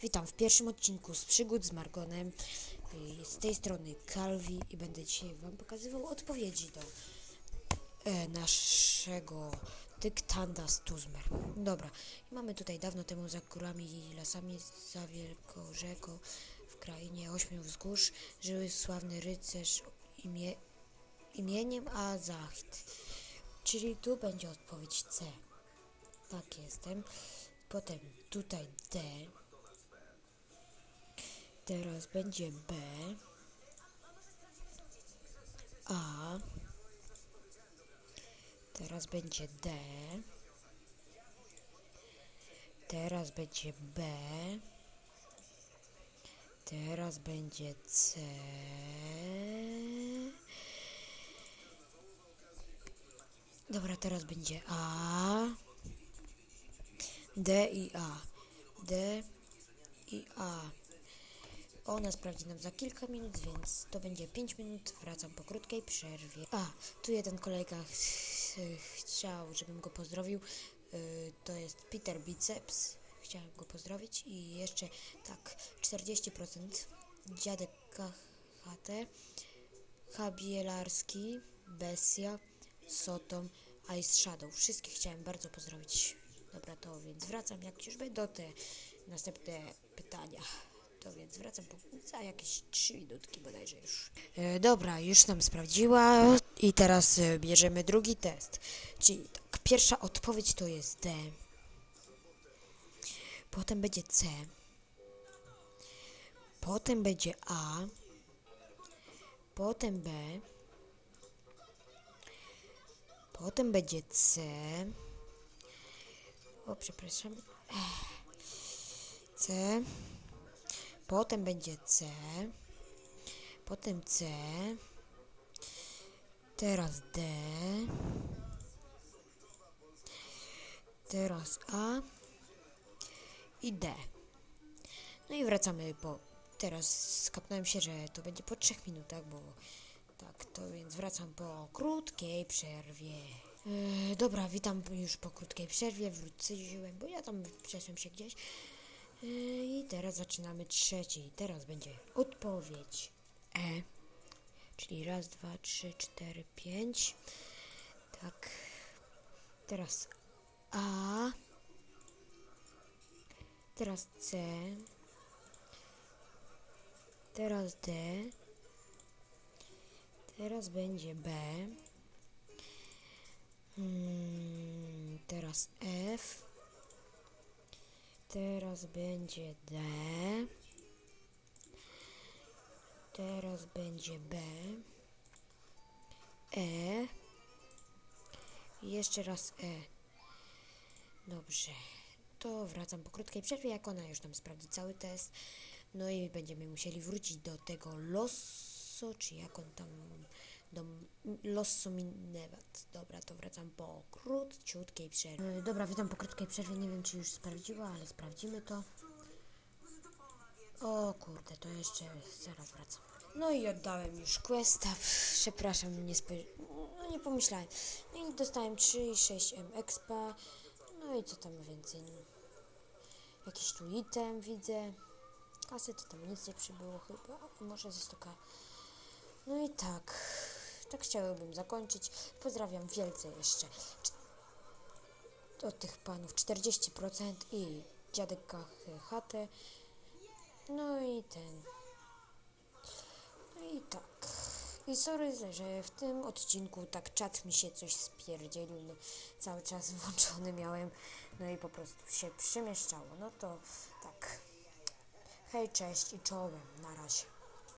Witam w pierwszym odcinku z przygód z Margonem. Y, Z tej strony Calvi i będę dzisiaj Wam pokazywał odpowiedzi do e, naszego dyktanda z Tuzmer. Dobra, mamy tutaj dawno temu za górami i lasami, za wielką rzeką, w krainie ośmiu wzgórz, żyły sławny rycerz imię, imieniem Azachit. Czyli tu będzie odpowiedź C. Tak jestem. Potem tutaj D. Teraz będzie B. A. Teraz będzie D. Teraz będzie B. Teraz będzie C. Dobra, teraz będzie A. D i A. D i A. Ona sprawdzi nam za kilka minut, więc to będzie 5 minut. Wracam po krótkiej przerwie. A, tu jeden kolega ch- chciał, żebym go pozdrowił. Y, To jest Peter Biceps. Chciałem go pozdrowić. I jeszcze tak, 40% dziadek KHT, Habielarski, Bessia, Sotom, Ice Shadow. Wszystkich chciałem bardzo pozdrowić. Dobra, to więc wracam, jak już będą te następne pytania. To więc wracam po, za jakieś 3 minutki bodajże już. E, dobra, już nam sprawdziła i teraz e, bierzemy drugi test. Czyli tak, pierwsza odpowiedź to jest D. Potem będzie C. Potem będzie A. Potem B. Potem będzie C. O, przepraszam. Ech. C. Potem będzie C. Potem C. Teraz D. Teraz A. I D. No i wracamy, bo teraz skapnąłem się, że to będzie po 3 minutach, bo tak, to więc wracam po krótkiej przerwie. Yy, dobra, witam już po krótkiej przerwie, wróciłem, bo ja tam przeszłem się gdzieś. Yy, I teraz zaczynamy trzeci. Teraz będzie odpowiedź E. Czyli raz, dwa, trzy, cztery, pięć. Tak. Teraz A. Teraz C. Teraz D. Teraz będzie B. Mm, teraz F. Teraz będzie D. Teraz będzie B. E. Jeszcze raz E. Dobrze. To wracam po krótkiej przerwie, jak ona już tam sprawdzi cały test. No i będziemy musieli wrócić do tego losso, czy jak on tam do losso minevat. Dobra, to wracam po króciutkiej przerwie. E, Dobra, witam po krótkiej przerwie. Nie wiem, czy już sprawdziła, ale sprawdzimy to. O kurde, to jeszcze zaraz wracam. No i oddałem już questa. Przepraszam, nie spojrzałem. No nie pomyślałem. No i dostałem 3,6 M expa. No i co tam więcej? Jakiś tu item widzę. Kasy to tam nic nie przybyło chyba. Może ze stoka. No i tak. Tak chciałbym zakończyć. Pozdrawiam wielce jeszcze. Cz- Od tych panów 40% i dziadek chatę. No i ten. No i tak. I sorry, że w tym odcinku tak czat mi się coś spierdzielił. No, cały czas włączony miałem. No i po prostu się przemieszczało. No to tak. Hej, cześć i czołem. Na razie.